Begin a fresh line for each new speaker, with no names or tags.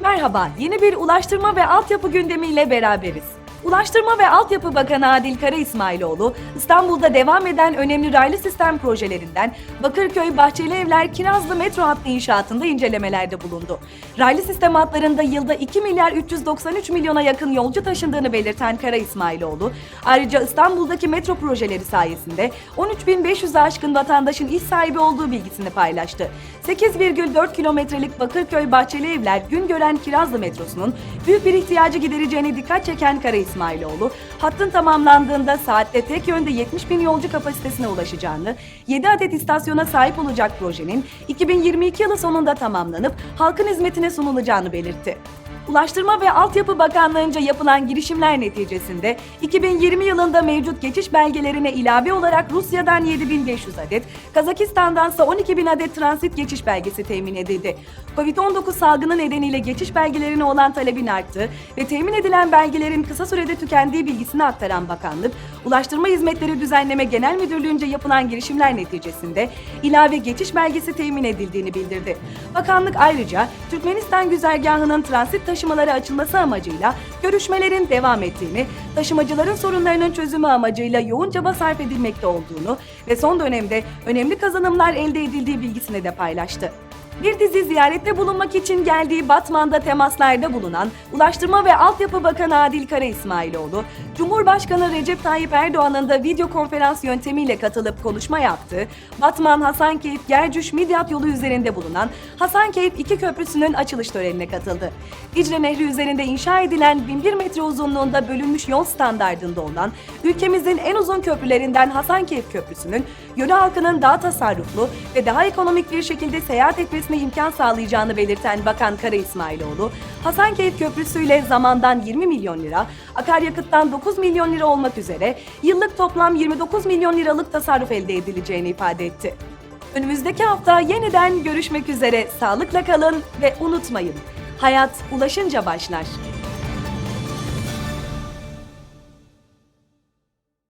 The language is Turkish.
Merhaba, yeni bir ulaştırma ve altyapı gündemiyle beraberiz. Ulaştırma ve Altyapı Bakanı Adil Kara İsmailoğlu, İstanbul'da devam eden önemli raylı sistem projelerinden Bakırköy Bahçeli Evler Kirazlı metro hattı inşaatında incelemelerde bulundu. Raylı sistem hatlarında yılda 2 milyar 393 milyona yakın yolcu taşındığını belirten Kara İsmailoğlu, ayrıca İstanbul'daki metro projeleri sayesinde 13.500'e aşkın vatandaşın iş sahibi olduğu bilgisini paylaştı. 8,4 kilometrelik Bakırköy Bahçeli Evler Güngören Kirazlı metrosunun büyük bir ihtiyacı gidereceğine dikkat çeken Kara İsmailoğlu, hattın tamamlandığında saatte tek yönde 70 bin yolcu kapasitesine ulaşacağını, 7 adet istasyona sahip olacak projenin 2022 yılı sonunda tamamlanıp halkın hizmetine sunulacağını belirtti. Ulaştırma ve Altyapı Bakanlığı'nca yapılan girişimler neticesinde 2020 yılında mevcut geçiş belgelerine ilave olarak Rusya'dan 7500 adet, Kazakistan'dan ise 12000 adet transit geçiş belgesi temin edildi. Covid-19 salgını nedeniyle geçiş belgelerine olan talebin arttığı ve temin edilen belgelerin kısa sürede tükendiği bilgisini aktaran bakanlık, Ulaştırma Hizmetleri Düzenleme Genel Müdürlüğü'nce yapılan girişimler neticesinde ilave geçiş belgesi temin edildiğini bildirdi. Bakanlık ayrıca Türkmenistan güzergahının transit taşımaları açılması amacıyla görüşmelerin devam ettiğini, taşımacıların sorunlarının çözümü amacıyla yoğun çaba sarf edilmekte olduğunu ve son dönemde önemli kazanımlar elde edildiği bilgisini de paylaştı. Bir dizi ziyarette bulunmak için geldiği Batman'da temaslarda bulunan Ulaştırma ve Altyapı Bakanı Adil Kara İsmailoğlu, Cumhurbaşkanı Recep Tayyip Erdoğan'ın da video konferans yöntemiyle katılıp konuşma yaptığı Batman Hasankeyf Gercüş Midyat yolu üzerinde bulunan Hasankeyf 2 Köprüsü'nün açılış törenine katıldı. Dicle Nehri üzerinde inşa edilen 1001 metre uzunluğunda bölünmüş yol standardında olan ülkemizin en uzun köprülerinden Hasankeyf Köprüsü'nün yöre halkının daha tasarruflu ve daha ekonomik bir şekilde seyahat etmesine imkan sağlayacağını belirten Bakan Kara İsmailoğlu, Hasankeyf Köprüsü ile zamandan 20 milyon lira, akaryakıttan 9 milyon lira olmak üzere yıllık toplam 29 milyon liralık tasarruf elde edileceğini ifade etti. Önümüzdeki hafta yeniden görüşmek üzere. Sağlıkla kalın ve unutmayın. Hayat ulaşınca başlar.